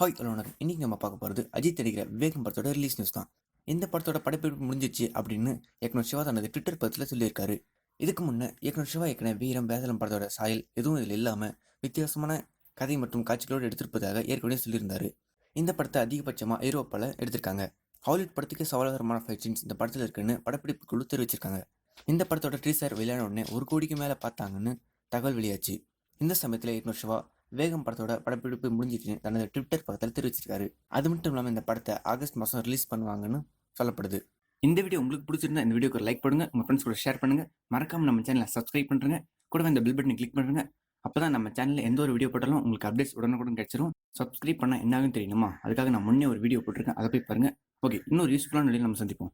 Hi hello வணக்கம். இன்னைக்கு நம்ம பார்க்க போகிறது அஜித் நடிக்கிற விவேகம் படத்தோட ரிலீஸ் நியூஸ் தான். இந்த படத்தோட படப்பிடிப்பு முடிஞ்சிச்சு அப்படின்னு இயக்குனர் சிவா தனது ட்விட்டர் பக்கத்தில் சொல்லியிருக்காரு. இதுக்கு முன்னே இயக்குனர் சிவா இயக்குன வீரம் வேதலம் படத்தோட சாயல் எதுவும் இதில் இல்லாமல் வித்தியாசமான கதை மற்றும் காட்சிகளோடு எடுத்திருப்பதாக ஏற்கனவே சொல்லியிருந்தார். இந்த படத்தை அதிகபட்சமாக ஐரோப்பாவில் எடுத்திருக்காங்க. ஹாலிவுட் படத்துக்கு சவாலகரமான ஃபைச்சின்ஸ் இந்த படத்தில் இருக்குன்னு படப்பிடிப்பு குழு தெரிவிச்சிருக்காங்க. இந்த படத்தோட ட்ரீசர் வெளியான உடனே ஒரு கோடிக்கு மேலே பார்த்தாங்கன்னு தகவல் வெளியாச்சு. இந்த சமயத்தில் இயக்குனர் சிவா வேகம் படத்தோட படப்பிடிப்பு முடிஞ்சிட்டு தனது ட்விட்டர் பக்கத்தில் தெரிவிச்சிருக்காரு. அது மட்டும் இல்லாமல் இந்த படத்தை ஆகஸ்ட் மாதம் ரிலீஸ் பண்ணுவாங்கன்னு சொல்லப்படுது. இந்த வீடியோ உங்களுக்கு பிடிச்சிருந்தா இந்த வீடியோக்கு லைக் பண்ணுங்க உங்கள் ஃப்ரெண்ட்ஸ் கூட ஷேர் பண்ணுங்க. மறக்காம நம்ம சேனலை சப்ஸ்கிரைப் பண்ணுங்க கூட இந்த பில் பட்டனை கிளிக் பண்ணுங்க அப்பதான் நம்ம சேனலில் எந்த ஒரு வீடியோ போட்டாலும் உங்களுக்கு அப்டேட்ஸ் உடனுக்குடன் கிடைச்சிரும். சப்ஸ்கிரைப் பண்ணால் என்னாகும் தெரியணுமா அதுக்காக நான் முன்னே ஒரு வீடியோ போட்டிருக்கேன். அதை போய் பாருங்க. ஓகே இன்னொரு யூஸ்ஃபுல்லான வழியில் நம்ம சந்திப்போம்.